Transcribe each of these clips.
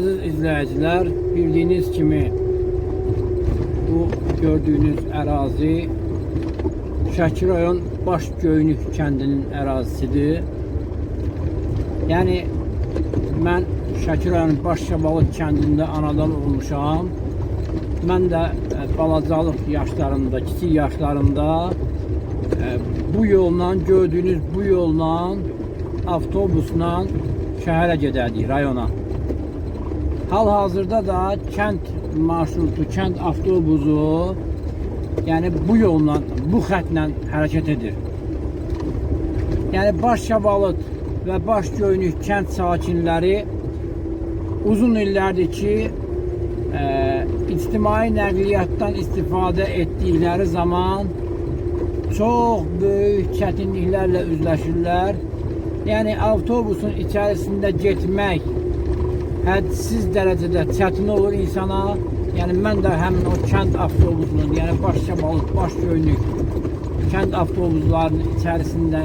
Aziz izleyiciler, bildiğiniz kimi bu gördüğünüz ərazi Şəki rayon Baş Göynük kəndinin ərazisidir. Yəni mən Şəki rayon Baş Şabalıq kəndində anadan olmuşam. Mən də e, balacalıq yaşlarında, kiçik yaşlarında e, bu yolla gördüğünüz bu yolla avtobusla şəhərə gedərdik rayona. Hal-hazırda da kənd marşrutu, kənd avtobusu yəni bu yolla, bu xəttlə hərəkət edir. Yəni Baş Şabalıd və Baş Göynük kənd sakinləri uzun illərdir ki, e, ictimai nəqliyyatdan istifadə etdikləri zaman çox böyük çətinliklərlə üzləşirlər. Yəni avtobusun içərisində getmək hədsiz dərəcədə çətin olur insana. Yəni mən də həmin o kənd avtobusunun, yəni Başçabalıq, Başgöynük kənd avtobuslarının içərisində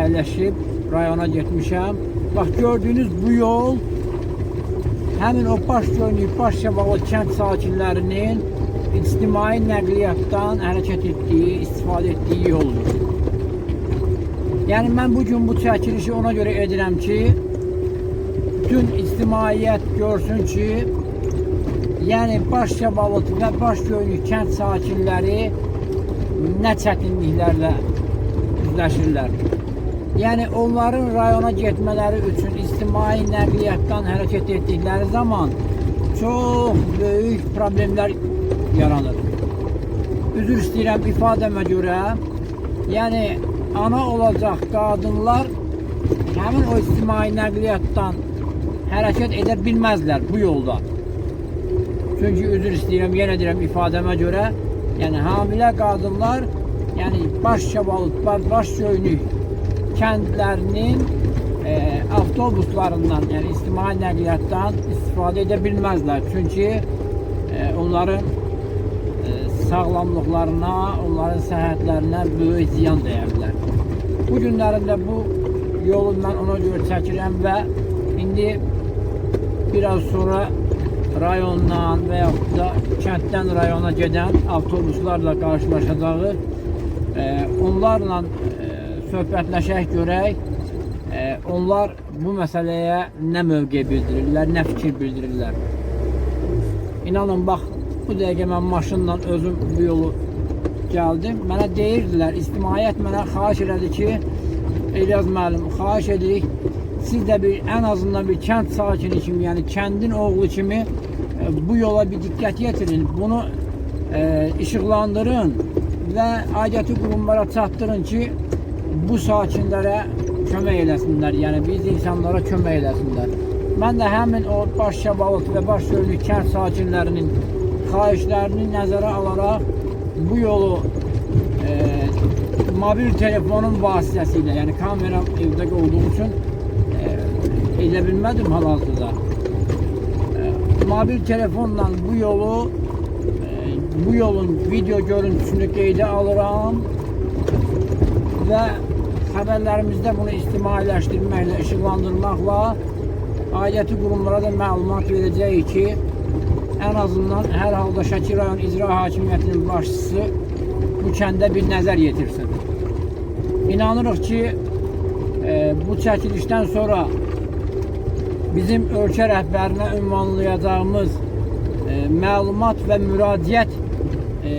əyləşib rayona getmişəm. Bax gördüyünüz bu yol həmin o Başgöynük, Başçabalıq kənd sakinlərinin ictimai nəqliyyatdan hərəkət etdiyi, istifadə etdiyi yoldur. Yəni mən bu gün bu çəkilişi ona görə edirəm ki, bütün ictimaiyyət görsün ki, yəni Başçabalıd və Başgöynük kənd sakinləri nə çətinliklərlə üzləşirlər. Yəni onların rayona getmələri üçün ictimai nəqliyyatdan hərəkət etdikləri zaman çox böyük problemlər yaranır. Üzr istəyirəm ifadəmə görə, yəni ana olacaq qadınlar həmin o ictimai nəqliyyatdan hərəkət edə bilməzlər bu yolda. Çünki üzr istəyirəm, yenə deyirəm ifadəmə görə, yəni hamilə qadınlar, yəni baş şabalıd, baş, göynük kəndlərinin e, avtobuslarından, yəni ictimai nəqliyyatdan istifadə edə bilməzlər. Çünki e, onların e, sağlamlıqlarına, onların səhhətlərinə böyük ziyan dəyə bilər. Bu günlərində bu yolu mən ona görə çəkirəm və indi biraz sonra rayondan və yaxud da kənddən rayona gedən avtobuslarla qarşılaşacağı e, onlarla e, söhbətləşək görək. E, onlar bu məsələyə nə mövqe bildirirlər, nə fikir bildirirlər. İnanın bax bu dəqiqə mən maşınla özüm bu yolu gəldim. Mənə deyirdilər, ictimaiyyət mənə xahiş elədi ki, İlyas müəllim, xahiş edirik siz də bir ən azından bir kənd sakini kimi, yəni kəndin oğlu kimi e, bu yola bir diqqət yetirin. Bunu e, işıqlandırın və aidiyyəti qurumlara çatdırın ki, bu sakinlərə kömək eləsinlər. Yəni biz insanlara kömək eləsinlər. Mən də həmin o baş şabalık və baş göynük kənd sakinlərinin xahişlərini nəzərə alaraq bu yolu e, mobil telefonun vasitəsilə, yəni kamera evdə olduğu üçün edə bilmədim hal-hazırda. E, mobil telefonla bu yolu e, bu yolun video görüntüsünü qeydə alıram və xəbərlərimizdə bunu ictimailəşdirməklə, işıqlandırmaqla aidiyyəti qurumlara da məlumat verəcəyik ki, ən azından hər halda Şəki rayon icra hakimiyyətinin başçısı bu kəndə bir nəzər yetirsin. İnanırıq ki, e, bu çəkilişdən sonra bizim ölkə rəhbərinə ünvanlayacağımız e, məlumat və müraciət e,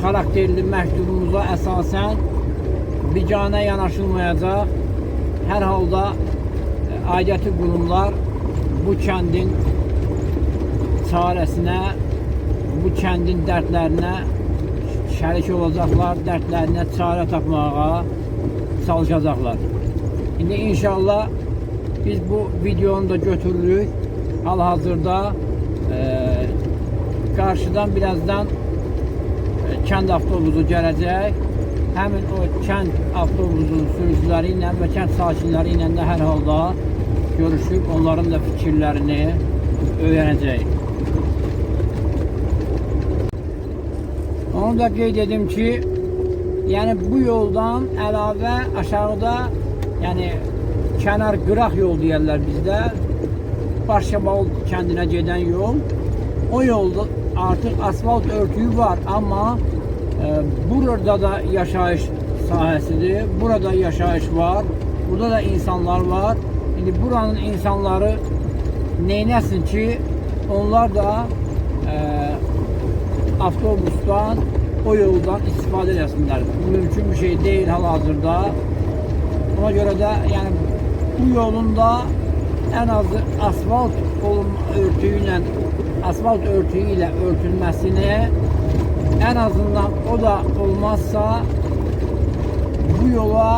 xarakterli məktubumuza əsasən biganə yanaşılmayacaq. Hər halda e, aidiyyəti qurumlar bu kəndin çarəsinə, bu kəndin dərdlərinə şərik olacaqlar, dərdlərinə çarə tapmağa çalışacaqlar. İndi inşallah biz bu videonu da götürürük. Hal-hazırda e, qarşıdan birazdan e, kənd avtobusu gələcək. Həmin o kənd avtobusunun sürücüləri ilə və kənd sakinləri ilə də halda görüşüb onların da fikirlərini öyrənəcəyik. Onu da qeyd edim ki, yəni bu yoldan əlavə aşağıda, yəni kənar qıraq yol deyirlər bizdə. Başşabal kəndinə gedən yol. O yolda artıq asfalt örtüyü var, amma e, burada da yaşayış sahəsidir. Burada yaşayış var. Burada da insanlar var. İndi buranın insanları neynəsin ki, onlar da e, avtobusdan o yoldan istifadə etsinlər. Bu mümkün bir şey deyil hal-hazırda. Ona görə də yəni bu yolun da ən azı asfalt ilə asfalt örtüyü ilə örtülməsini ən azından o da olmazsa bu yola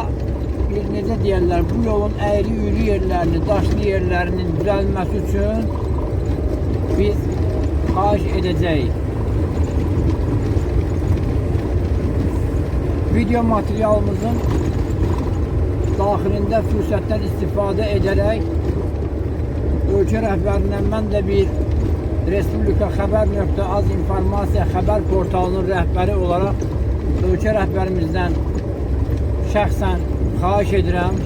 bir necə deyirlər, bu yolun əyri-üyrü yerlərini, daşlı yerlərinin düzəlməsi üçün biz xahiş edəcəyik. Video materialımızın daxilində fürsətdən istifadə edərək ölkə rəhbərindən mən də bir Respublika Xəbər.az informasiya xəbər portalının rəhbəri olaraq ölkə rəhbərimizdən şəxsən xahiş edirəm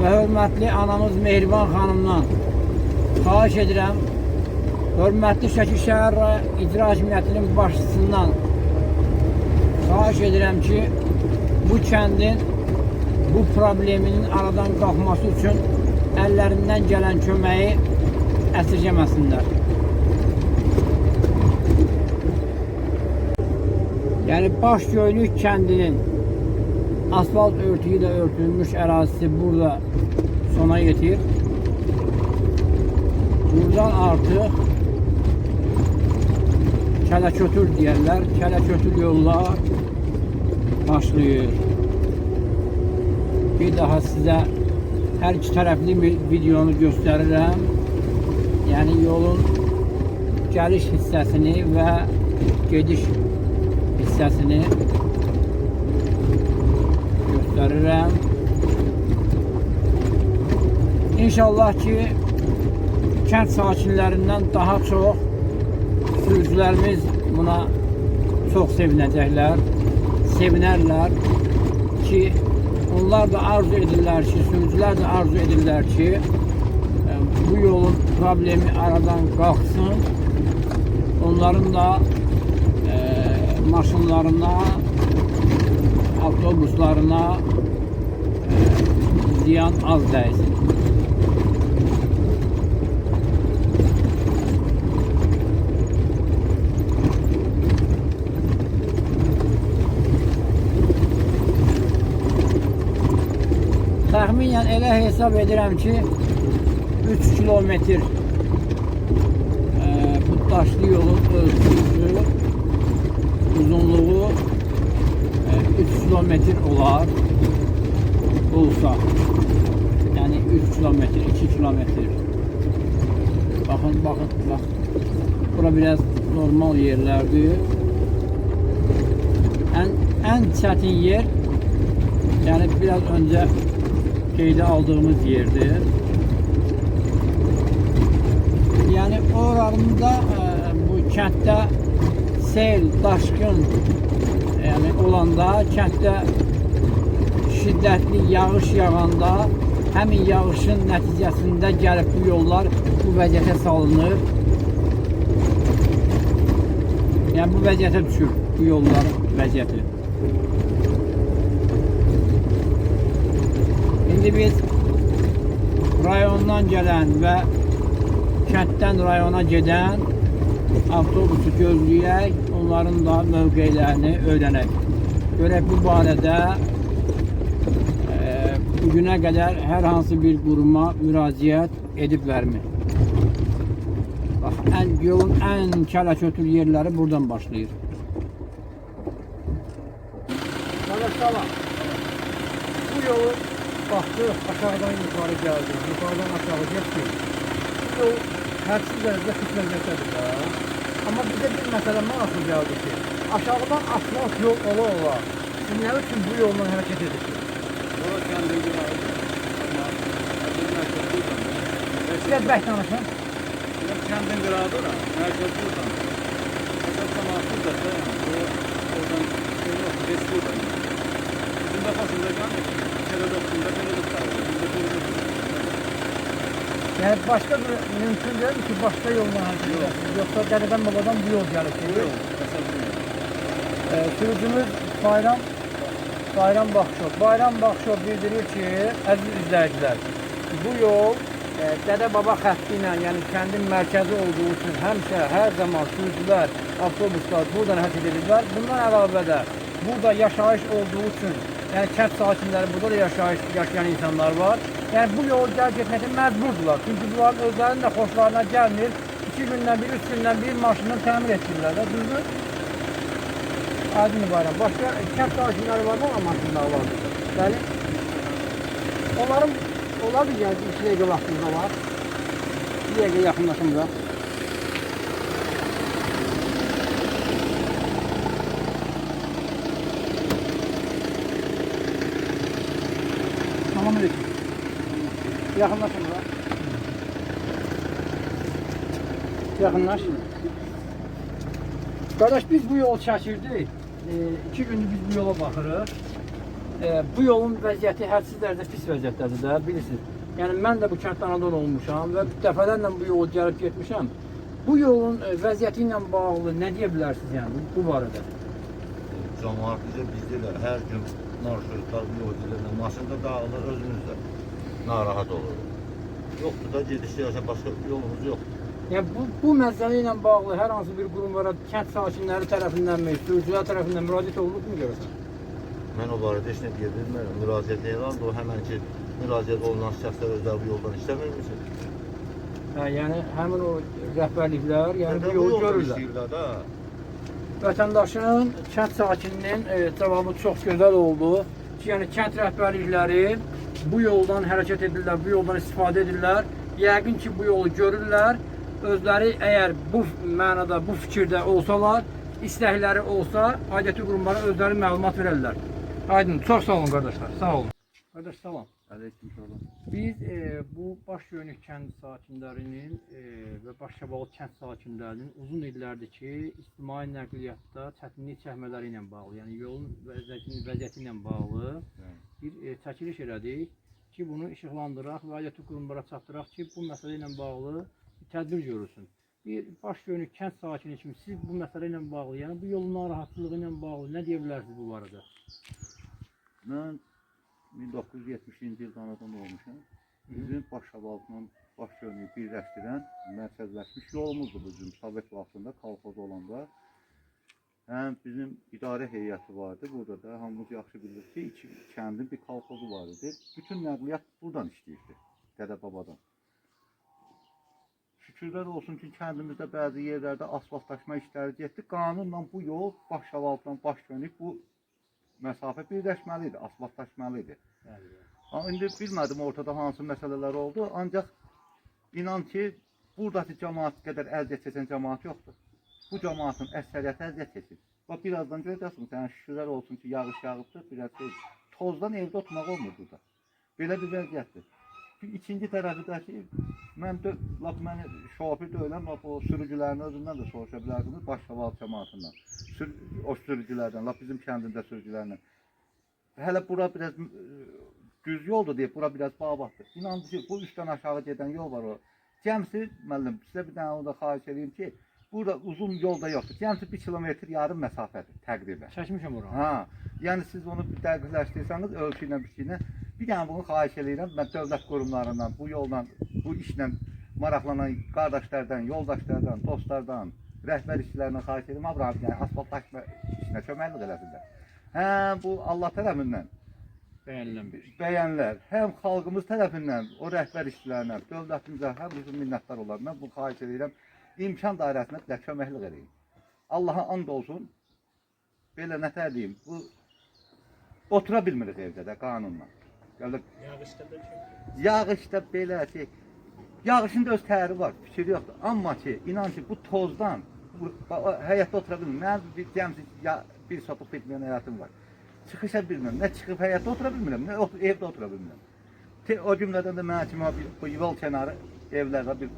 və hörmətli anamız Mehriban xanımdan xahiş edirəm. Hörmətli Şəki şəhər icra hakimiyyətinin başçısından xahiş edirəm ki bu kəndin bu probleminin aradan qalxması üçün əllərindən gələn köməyi əsirgəməsinlər. Yəni baş göynük kəndinin asfalt örtüyü ilə örtülmüş ərazisi burada sona yetir. Buradan artıq kələkötür deyərlər. Kələkötür yollar başlayır. Bir daha sizə hər iki tərəfli bir videonu göstərirəm. Yəni yolun gəliş hissəsini və gediş hissəsini göstərirəm. İnşallah ki kənd sakinlərindən daha çox sürücülərimiz buna çox sevinəcəklər, sevinərlər ki, onlar da arzu edirlər ki, sürücülər də arzu edirlər ki, e, bu yolun problemi aradan qalxsın. Onların da e, maşınlarına, avtobuslarına e, ziyan az dəysin. Təxminən elə hesab edirəm ki 3 kilometr e, bu daşlı yolun ölçüsü uzunluğu e, 3 kilometr olar olsa. Yani 3 kilometr 2 kilometr. Bakın bakın bak bura biraz normal yerlerdir en, en çetin yer yani biraz önce şeyde aldığımız yerdir. Yani oralarında e, bu kentte sel, daşkın yani olanda kentte şiddetli yağış yağanda həmin yağışın nəticəsində gəlib bu yollar bu vəziyyətə salınır. Yəni bu vəziyyətə düşür bu yolların vəziyyəti. İndi biz rayondan gələn və kənddən rayona gedən avtobusu gözləyək, onların da mövqelərini öyrənək. Görək bu barədə e, bugünə qədər hər hansı bir quruma müraciət ediblərmi? Bax, ən, yolun ən kələkötür yerləri buradan başlayır. Arkadaşlar bu yolu baktı aşağıdan yukarı geldi. Yukarıdan aşağı geçti. Bu yol hədsiz dərəcədə xidmətlidir da. Amma bizə bir məsələ nasıl gəldi ki, aşağıdan asfalt yol ola ola siz nə üçün bu yolla hərəkət edirsiniz? Bura kəndin qırağı əslində mərkəz buradan. Biraz bək danışın. Yox, kəndin qırağı bura, mərkəz buradan. Əsas cəmaat buradasa, yəni, o oradan şey yox, geç buradan. Bizim də başında gəldik, kere dokuzunda, kere dokuzunda. Biz de böyle Yani başka bir mümkün değil ki başka yoldan hareket edersiniz? Yoksa dededen babadan bu yol gelip geliyor. Ee, sürücümüz Bayram Bayram Bakşov. Bayram Bakşov bildirir ki, əziz izləyicilər, bu yol e, Dədə Baba xətti ilə, yəni kəndin mərkəzi olduğu üçün həmişə hər zaman sürücülər, avtobuslar buradan hərəkət edirlər. Bundan əlavə də burada yaşayış olduğu üçün, yəni kənd sakinləri burada da yaşayış yaşayan insanlar var. Yəni bu yolu gəl getməkdə məcburdurlar. Çünki bunların özlərinin də xoşlarına gəlmir. 2 gündən bir, 3 gündən bir maşını təmir etdirirlər də, düzdür? Aydın bayram. Başka kənd sakinləri var mı maşınlar var? Bəli. Onların ola bir yəni 2 dəqiqə vaxtında var. 1 dəqiqə yaxınlaşım da. Salam aleyküm. Yaxınlaşın da. Yaxınlaş. Qardaş biz bu yol çəkirdik. E, iki gündür biz bu yola baxırıq. E, bu yolun vəziyyəti hədsiz dərəcədə pis vəziyyətdədir də, bilirsiniz. Yəni mən də bu kənddən anadan olmuşam və dəfələrlə bu yolu gəlib getmişəm. Bu yolun e, vəziyyəti ilə bağlı nə deyə bilərsiniz yəni bu, bu barədə? Camaat bizə bizdə də hər gün marşrutlar, yolcularla maşında dağılır, özümüz də narahat oluruq. Yoxdur da gediş yaşa başqa yolumuz yoxdur. Yəni bu, bu məsələ ilə bağlı hər hansı bir qurumlara kənd sakinləri tərəfindənmi, sürücülər tərəfindən müraciət olunubmu görəsən? Mən o barədə heç nə deyə bilmərəm. Müraciət elan da o həmən ki müraciət olunan şəxslər özləri bu yoldan işləmirmişsin. Hə, yəni həmin o rəhbərliklər, yəni bu yolu görürlər. da. Vətəndaşın, kənd sakininin e, cavabı çox gözəl oldu. Ki, yəni kənd rəhbərlikləri bu yoldan hərəkət edirlər, bu yoldan istifadə edirlər. Yəqin ki, bu yolu görürlər. Özləri əgər bu mənada, bu fikirdə olsalar, istəkləri olsa, aidiyyəti qurumlara özləri məlumat verərlər. Aydın, çox sağ olun qardaşlar. Sağ olun. Qardaş salam. Aleyküm salam. Biz e, bu Başgöyünük kənd sakinlərinin e, və Başqabalı kənd sakinlərinin uzun illərdir ki, ictimai nəqliyyatda çətinlik çəkmələri ilə bağlı, yəni yolun vəziyyəti, vəziyyəti ilə bağlı bir e, çəkiliş elədik ki, bunu işıqlandıraq və aidiyyəti qurumlara çatdıraq ki, bu məsələ ilə bağlı bir tədbir görülsün. Bir Başgöyünük kənd sakini kimi siz bu məsələ ilə bağlı, yəni bu yolun narahatçılığı ilə bağlı nə deyə bu barədə? Mən 1970-ci ildə anadan olmuşam. Bizim Başqabalıqla Başgölünü birləşdirən mərkəzləşmiş yolumuzdur bizim Sovet vaxtında kolxoz olanda. Həm bizim idarə heyəti vardı burada da. Hamımız yaxşı bilirik ki, iki kəndin bir kolxozu var idi. Bütün nəqliyyat buradan işləyirdi. Dədə-babadan. Şükürlər olsun ki, kəndimizdə bəzi yerlərdə asfaltlaşma işləri getdi. Qanunla bu yol Başqabalıqdan Başgölük bu məsafə birləşməli idi, asfaltlaşmalı idi. Amma indi bilmədim ortada hansı məsələlər oldu. Ancaq inan ki, buradakı cəmaat qədər əziyyət çəkən cəmaat yoxdur. Bu cəmaatın əksəriyyəti əziyyət çəkir. Bax birazdan görəcəksən, sənə şükürlər olsun ki, yağış yağıbdır, biraz şey, tozdan evdə oturmaq olmur burada. Belə bir vəziyyətdir. İkinci tərəfi də ki, mən də lap məni şoför deyiləm, lap o sürücülərin özündən də soruşa bilərsiniz, Başqaval cəmaatından. Sür o sürücülərdən, lap bizim kəndində sürücülərdən. Hələ bura biraz ə, düz yoldur deyə bura biraz babatdır. İnandı ki, bu üstdən aşağı gedən yol var o. Cəmsi müəllim, sizə bir dənə onu da xahiş edeyim ki, burada uzun yolda yoxdur. Cəmsi 1 kilometr yarım məsafədir təqribən. Çəkmişəm oranı. Ha, yəni siz onu bir dəqiqləşdirsəniz ölçü ilə bir bir dənə bunu xahiş edirəm. Mən dövlət qurumlarından bu yolla, bu işlə maraqlanan qardaşlardan, yoldaşlardan, dostlardan, rəhbər işçilərindən xahiş edirəm. Abram, yəni asfaltlaşma işinə köməklik eləsinlər. Hə, bu Allah tərəfindən Bəyənilənmiş. bəyənlər, həm xalqımız tərəfindən, o rəhbər işçilərinə, dövlətimizə həm bizim minnətdar olar. Mən bunu xahiş edirəm. İmkan dairəsində bir köməklik edin. Allaha and olsun. Belə nə tər deyim, bu otura bilmirik evdə də qanunla. Gəlib yağışda belə şey, yağışın da öz təri var, fikir yoxdur. Amma ki, inan ki, bu tozdan bu, həyətdə otura bilmirəm. Mənim bir cəmsi ya, bir sotub bitməyən həyatım var. Çıxışa bilmirəm, nə çıxıb həyətdə otura bilmirəm, nə otur, evdə otura bilmirəm. O cümlədən də mənim kimi bu yol kənarı evlərdə bir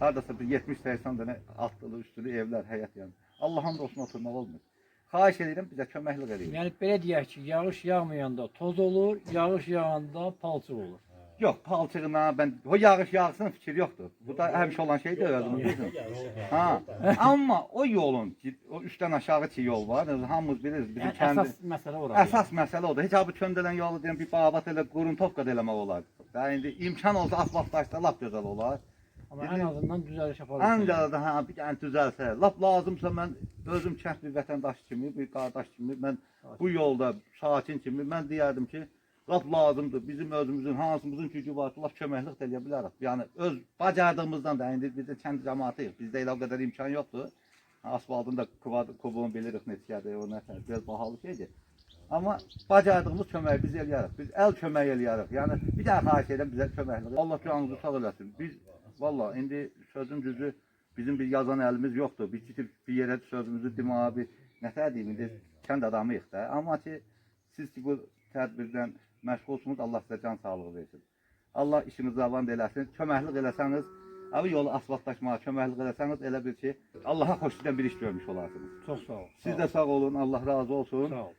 hardasa bir 70-80 dənə altlı üstülü evlər, həyət yəni. Allah'ın da olsun oturmaq olmur. Xahiş edirəm bizə köməklik edin. Yəni belə deyək ki, yağış yağmayanda toz olur, yağış yağanda palçıq olur. Yox, palçığına ben o yağış yağsın fikir yoxdur. Bu da həmişə olan şey deyil özümüz bizim. Ha. Amma o yolun o üstdən aşağı ki yol var. Hamımız biliriz bizim Yəni, kəndi. əsas məsələ ora. Əsas məsələ odur. Heç abi çöndələn yolu deyim bir babat elə quruntovka da eləmək olar. Və indi imkan olsa asfaltlaşsa lap gözəl olar. Amma ən azından düzəliş Ən aparılsın. də ha bir dənə düzəlsə, lap lazımsa mən özüm kənd bir vətəndaş kimi, bir qardaş kimi mən bu yolda sakin kimi mən deyərdim ki, lap lazımdır. Bizim özümüzün hansımızın gücü varsa lap köməklik də eləyə bilərik. Yəni öz bacardığımızdan da indi biz də kənd cəmaatıyıq. Bizdə elə o qədər imkan yoxdur. Asfaltın da kubuğunu bilirik neçədir, o nə biraz bahalı şeydir. Amma bacardığımız köməyi biz eləyərik. Biz əl köməyi eləyərik. Yəni bir dənə xahiş edirəm bizə köməklik. Allah canınızı sağ eləsin. Biz valla indi sözün düzü bizim bir yazan əlimiz yoxdur. Biz gidib bir yerə sözümüzü deməyə bir nətər deyim indi kənd adamıyıq da. Amma ki siz ki bu tədbirdən məşğulsunuz. Allah sizə can sağlığı versin. Allah işinizi avan eləsin. Köməklik eləsəniz, abi yolu asfaltlaşmağa köməklik eləsəniz elə bir ki Allaha xoş gedən bir iş görmüş olarsınız. Çox sağ ol. Siz də sağ olun. Allah razı olsun. Sağ ol.